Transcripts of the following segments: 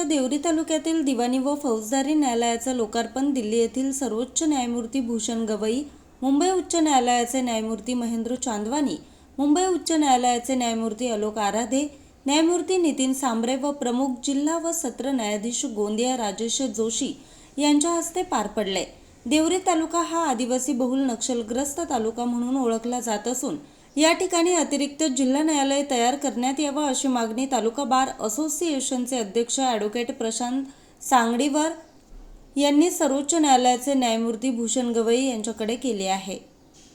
महाराष्ट्राच्या देवरी तालुक्यातील दिवाणी व फौजदारी न्यायालयाचं लोकार्पण दिल्ली येथील सर्वोच्च न्यायमूर्ती भूषण गवई मुंबई उच्च न्यायालयाचे न्यायमूर्ती महेंद्र चांदवानी मुंबई उच्च न्यायालयाचे न्यायमूर्ती अलोक आराधे न्यायमूर्ती नितीन सांबरे व प्रमुख जिल्हा व सत्र न्यायाधीश गोंदिया राजेश जोशी यांच्या हस्ते पार पडले. देवरी तालुका हा आदिवासी बहुल नक्षलग्रस्त तालुका म्हणून ओळखला जात असून या ठिकाणी अतिरिक्त जिल्हा न्यायालय तयार करण्यात यावं अशी मागणी तालुका बार असोसिएशनचे अध्यक्ष ॲडव्होकेट प्रशांत सांगडीवर यांनी सर्वोच्च न्यायालयाचे न्यायमूर्ती भूषण गवई यांच्याकडे केली आहे.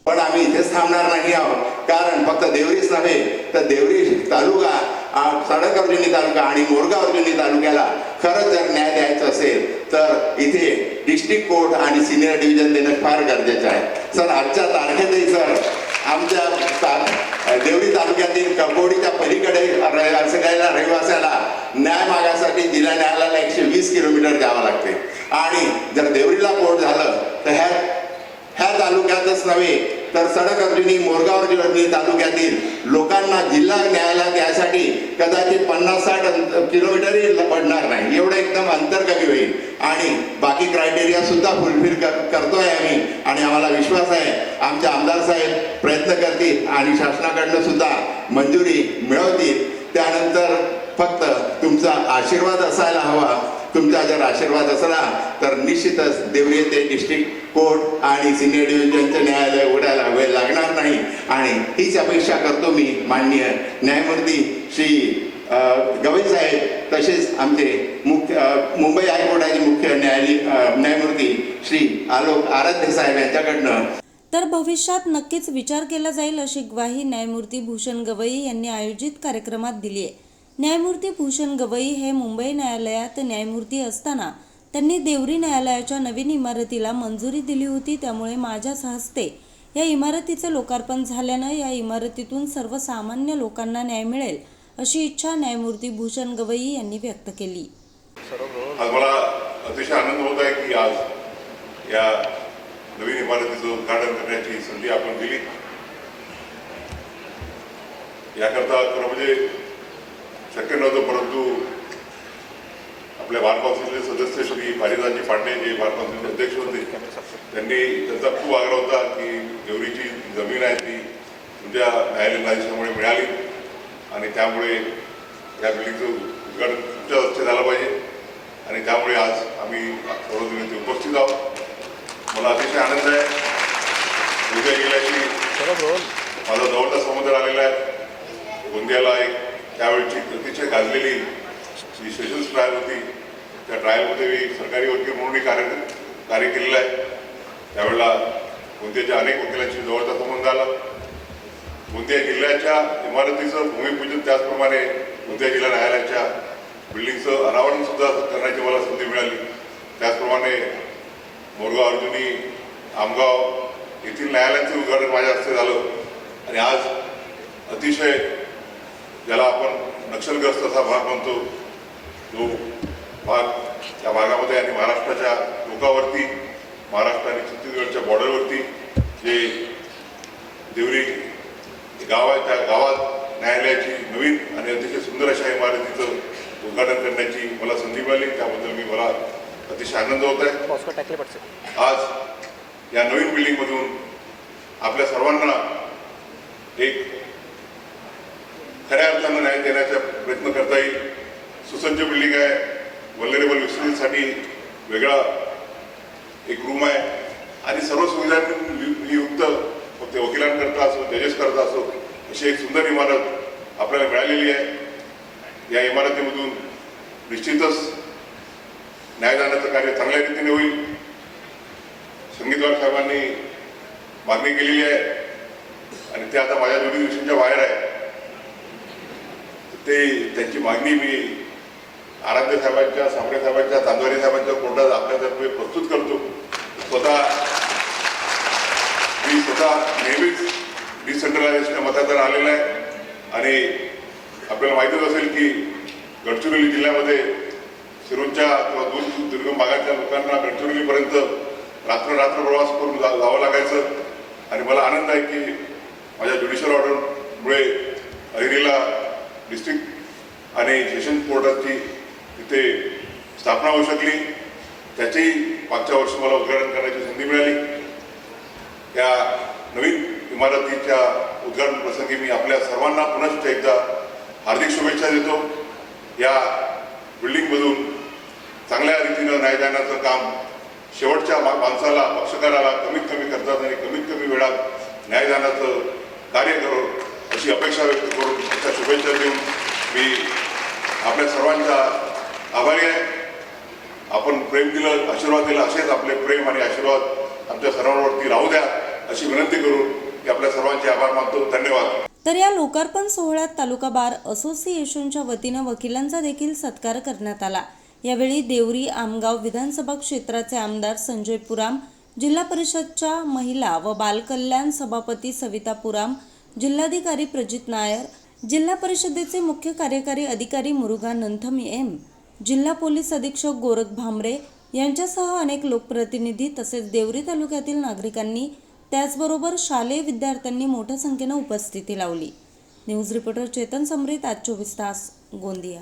पण आम्ही इथेच थांबणार नाही आहोत. कारण फक्त देवरीच नव्हे तर देवरी तालुका सडक अर्जुनी तालुका आणि मोरगाव अर्जुनी तालुक्याला खरंच जर न्याय द्यायचं असेल तर इथे डिस्ट्रिक्ट कोर्ट आणि सिनियर डिव्हिजन देणं फार गरजेचं आहे. सर आजच्या तारखेतही सर आमच्या देवळी तालुक्यातील कपोडीच्या पलीकडे र- रहिवासाला न्याय मागासाठी जिल्हा न्यायालयाला एकशे वीस किलोमीटर जावं लागते. आणि जर देवरीला पोट झालं तर ह्या ह्या तालुक्यातच नव्हे तर सडक अर्जुनी मोरगाव अर्जुनी तालुक्यातील लोकांना जिल्हा न्यायालयात यासाठी कदाचित पन्नास साठ किलोमीटरही ल- पडणार नाही. एवढं एकदम अंतर कमी होईल. आणि बाकी क्रायटेरिया सुद्धा फुलफिल कर करतोय आम्ही. आणि आम्हाला विश्वास आहे. आमचे आमदार साहेब प्रयत्न करतील आणि शासनाकडनं सुद्धा मंजुरी मिळवतील. त्यानंतर फक्त तुमचा आशीर्वाद असायला हवा. तुमचा जर आशीर्वाद असला तर निश्चितच देवरी ते डिस्ट्रिक्ट कोर्ट आणि सिनियर डिव्हिजनचं न्यायालय उघडायला वेळ लागणार नाही. आणि हीच अपेक्षा करतो मी माननीय न्यायमूर्ती श्री गवई साहेब तसेच आमचे मुख्य मुंबई हायकोर्टाचे मुख्य न्यायाधी न्यायमूर्ती श्री आलोक आराध्य साहेब यांच्याकडनं. तर भविष्यात नक्कीच विचार केला जाईल अशी ग्वाही न्यायमूर्ती भूषण गवई यांनी आयोजित कार्यक्रमात दिली आहे. न्यायमूर्ती भूषण गवई हे मुंबई न्यायालयात न्यायमूर्ती असताना त्यांनी देवरी न्यायालयाच्या नवीन इमारतीला मंजुरी दिली होती. त्यामुळे माझ्याच हस्ते या इमारतीचं लोकार्पण झाल्यानं या इमारतीतून सर्वसामान्य लोकांना न्याय मिळेल अशी इच्छा न्यायमूर्ती भूषण गवई यांनी व्यक्त केली. आज मला अतिशय आनंद होत आहे की आज या नवीन इमारतीचं उद्घाटन करण्याची संधी आपण दिली. याकरता खरं म्हणजे शक्य नव्हतं परंतु आपल्या बार काउन्सिलचे सदस्य श्री पारिजाजी पांडे जे बार काउन्सिलचे अध्यक्ष होते त्यांनी त्यांचा खूप आग्रह होता की देवरीची जमीन आहे ती तुमच्या न्यायालयीन आदेशामुळे मिळाली आणि त्यामुळे या बिल्डिंगचं उद्घाटन तुमच्या हस्ते झालं पाहिजे आणि त्यामुळे आज आम्ही सर्वजण इथे उपस्थित आहोत. मला अतिशय आनंद आहे. उद्या गेल्याची माझा जवळचा समुद्र आलेला आहे. गोंदियाला एक त्यावेळची अतिशय गाजलेली जी सेशन्स ट्रायल होती त्या ट्रायलमध्ये मी सरकारी वकील म्हणूनही कार्य कार्य केलेलं आहे. त्यावेळेला गोंदियाच्या अनेक वकिलांशी जवळचा संबंध आला. गोंदिया जिल्ह्याच्या इमारतीचं भूमिपूजन त्याचप्रमाणे गोंदिया जिल्हा न्यायालयाच्या बिल्डिंगचं अनावरण सुद्धा करण्याची मला संधी मिळाली. त्याचप्रमाणे मोरगाव अर्जुनी आमगाव येथील न्यायालयाचं उद्घाटन माझ्या हस्ते झालं. आणि आज अतिशय ज्याला आपण नक्षलग्रस्त असा भाग म्हणतो जो भाग त्या भागामध्ये आणि महाराष्ट्राच्या लोकावरती महाराष्ट्र आणि छत्तीसगडच्या बॉर्डरवरती जे देवरी गाव आहे त्या गावात न्यायालयाची नवीन आणि अतिशय सुंदर अशा इमारतीचं उद्घाटन करण्याची मला संधी मिळाली. त्याबद्दल मी मला अतिशय आनंद होत आहे. आज या नवीन बिल्डिंगमधून आपल्या सर्वांना एक खऱ्या अर्थानं न्याय देण्याचा प्रयत्न करता येईल. सुसज्ज बिल्डिंग आहे. वल्लरेबल व्यक्तींसाठी वेगळा एक रूम आहे. आणि सर्व सुविधांनी युक्त मग ते वकिलांकरता असो जजेस करता असो अशी एक सुंदर इमारत आपल्याला मिळालेली आहे. या इमारतीमधून निश्चितच न्यायदानाचं कार्य चांगल्या रीतीने होईल. संगीतवार साहेबांनी मागणी केलेली आहे. आणि ते आता माझ्या दोन्ही दिवसांच्या बाहेर आहे. ते त्यांची मागणी मी आराध्य साहेबांच्या सामरे साहेबांच्या चांदवारी साहेबांच्या कोर्टात आपल्यातर्फे प्रस्तुत करतो. स्वतः मी स्वतः नेहमीच डिसेंट्रलायझेशन मतांतर आलेला आहे. आणि आपल्याला माहितीच असेल की गडचिरोली जिल्ह्यामध्ये शिरूरच्या किंवा दूर दुर्गम भागातल्या लोकांना गडचिरोलीपर्यंत रात्र रात्र प्रवास करून जा जावं लागायचं. आणि मला आनंद आहे की माझ्या ज्युडिशियल ऑर्डरमुळे अहिरीला डिस्ट्रिक्ट आणि सेशन कोर्टाची तिथे स्थापना होऊ शकली. त्याचेही मागच्या वर्षी मला उद्घाटन करण्याची संधी मिळाली. त्या नवीन इमारतीच्या उद्घाटन प्रसंगी मी आपल्या सर्वांना पुनश्च एकदा हार्दिक शुभेच्छा देतो. या बिल्डिंगमधून चांगल्या रीतीनं न्यायदानाचं काम शेवटच्या मा- माणसाला पक्षकाराला कमीत कमी खर्चात आणि कमीत कमी वेळात न्यायदानाचं कार्य करून अशी अपेक्षा व्यक्त करून त्या शुभेच्छा देऊन मी आपल्या सर्वांचा आभारी आहे आपण प्रेम दिलं आशीर्वाद दिला असेच आपले प्रेम आणि आशीर्वाद आमच्या सर्वांवरती राहू द्या अशी विनंती करून की आपल्या सर्वांचे आभार मानतो धन्यवाद तर या लोकार्पण सोहळ्यात तालुका बार असोसिएशनच्या वतीनं वकिलांचा देखील सत्कार करण्यात आला यावेळी देवरी आमगाव विधानसभा क्षेत्राचे आमदार संजय पुराम जिल्हा परिषदच्या महिला व बालकल्याण सभापती सविता पुराम जिल्हाधिकारी प्रजित नायर जिल्हा परिषदेचे मुख्य कार्यकारी अधिकारी मुरुगा नंथम एम जिल्हा पोलीस अधीक्षक गोरख भामरे यांच्यासह अनेक लोकप्रतिनिधी तसेच देवरी तालुक्यातील नागरिकांनी त्याचबरोबर शालेय विद्यार्थ्यांनी मोठ्या संख्येनं उपस्थिती लावली. न्यूज रिपोर्टर चेतन समरीत आज चोवीस तास गोंदिया.